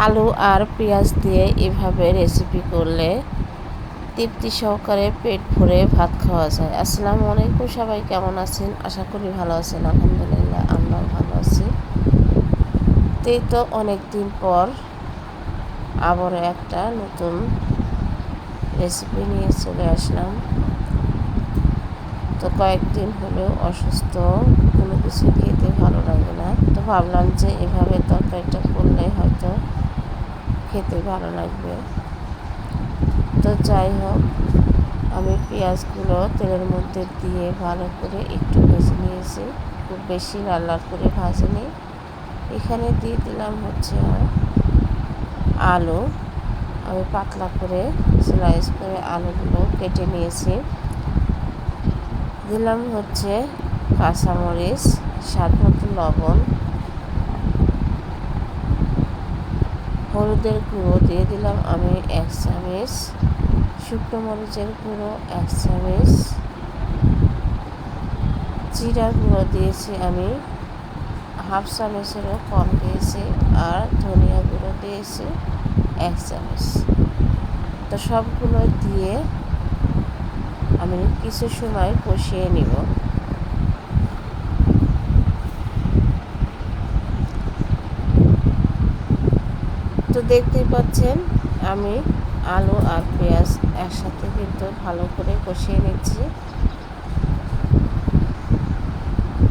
আলু আর পেঁয়াজ দিয়ে এভাবে রেসিপি করলে তৃপ্তি সহকারে পেট ভরে ভাত খাওয়া যায়। আসসালামু আলাইকুম, সবাই কেমন আছেন? আশা করি ভালো আছেন, আলহামদুলিল্লাহ আমরাও ভালো আছি। তো তো অনেক দিন পর আবারও একটা নতুন রেসিপি নিয়ে চলে আসলাম। তো কয়েকদিন হলেও অসুস্থ, কোনো কিছু খেতে ভালো লাগে না। তো ভাবলাম যে এভাবে তরকারিটা করলে হয়তো খেতে ভালো লাগবে। তো যাই হোক আমি পেঁয়াজগুলো তেলের মধ্যে দিয়ে ভালো করে একটু ভেজে নিয়েছি। খুব বেশি লাল লাল করে ভাজিনি। এখানে দিয়ে দিলাম হচ্ছে আলু। আমি পাতলা করে স্লাইস করে আলুগুলো কেটে নিয়েছি। দিলাম হচ্ছে কাঁচামরিচ স্বাদ মতো লবণ। হলুদের গুঁড়ো দিয়ে দিলাম আমি এক চামচ, শুকনো মরিচের গুঁড়ো এক চামচ জিরা গুঁড়ো দিয়েছি আমি, হাফ চামচেরও কম দিয়েছি আর ধনিয়া গুঁড়ো দিয়েছি এক চামচ। তো সবগুলো দিয়ে আমি কিছু সময় কষিয়ে নিব তো দেখতেই পাচ্ছেন, আমি আলু আর পেঁয়াজ একসাথে কিন্তু ভালো করে কষিয়ে নিচ্ছি।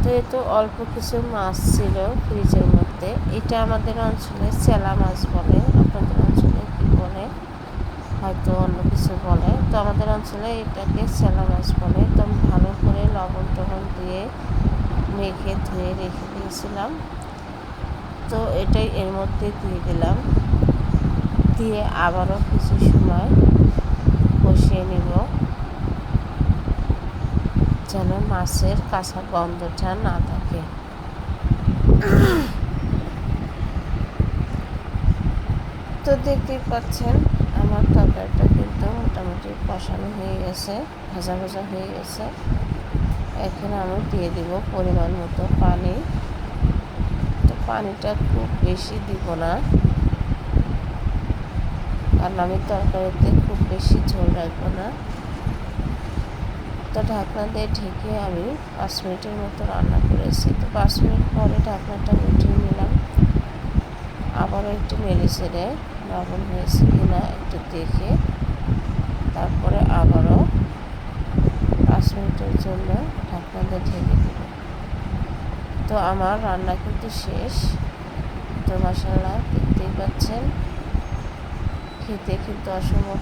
তো এ তো অল্প কিছু মাছ ছিল ফ্রিজের মধ্যে, এটা আমাদের অঞ্চলে চেলা মাছ বলে, আপনাদের অঞ্চলে কী বলে? হয়তো অন্য কিছু বলে। তো আমাদের অঞ্চলে এটাকে চেলা মাছ বলে। তো ভালো করে লবণ টবণ দিয়ে মেখে ধুয়ে রেখে দিয়েছিলাম। তো এটাই এর মধ্যে দিয়ে দিলাম। দিয়ে আবারও কিছু সময় কষিয়ে নিব। যেন মাছের কাঁচা গন্ধটা না থাকে। তো দেখতেই পাচ্ছেন, আমার তরকারিটা কিন্তু মোটামুটি কষানো হয়ে গেছে, ভাজা ভাজা হয়ে গেছে। এখানে আমি দিয়ে দিব পরিমাণ মতো পানি। তো পানিটা খুব বেশি দিব না। কারণ আমি তরকারিতে খুব বেশি ঝোল রাখব না। তো ঢাকনা দিয়ে ঢেকে আমি পাঁচ মিনিটের মতো রান্না করেছি। তো পাঁচ মিনিট পরে ঢাকনাটা উঠিয়ে নিলাম। আবারও একটু নেড়ে ছেড়ে লবণ হয়েছে কিনা একটু দেখে তারপরে আবারও পাঁচ মিনিটের জন্য ঢাকনা দিয়ে ঢেকে দেব। তো আমার রান্না কিন্তু শেষ। তো মশলা দেখতেই পাচ্ছেন। খেতে কিন্তু অসম্ভব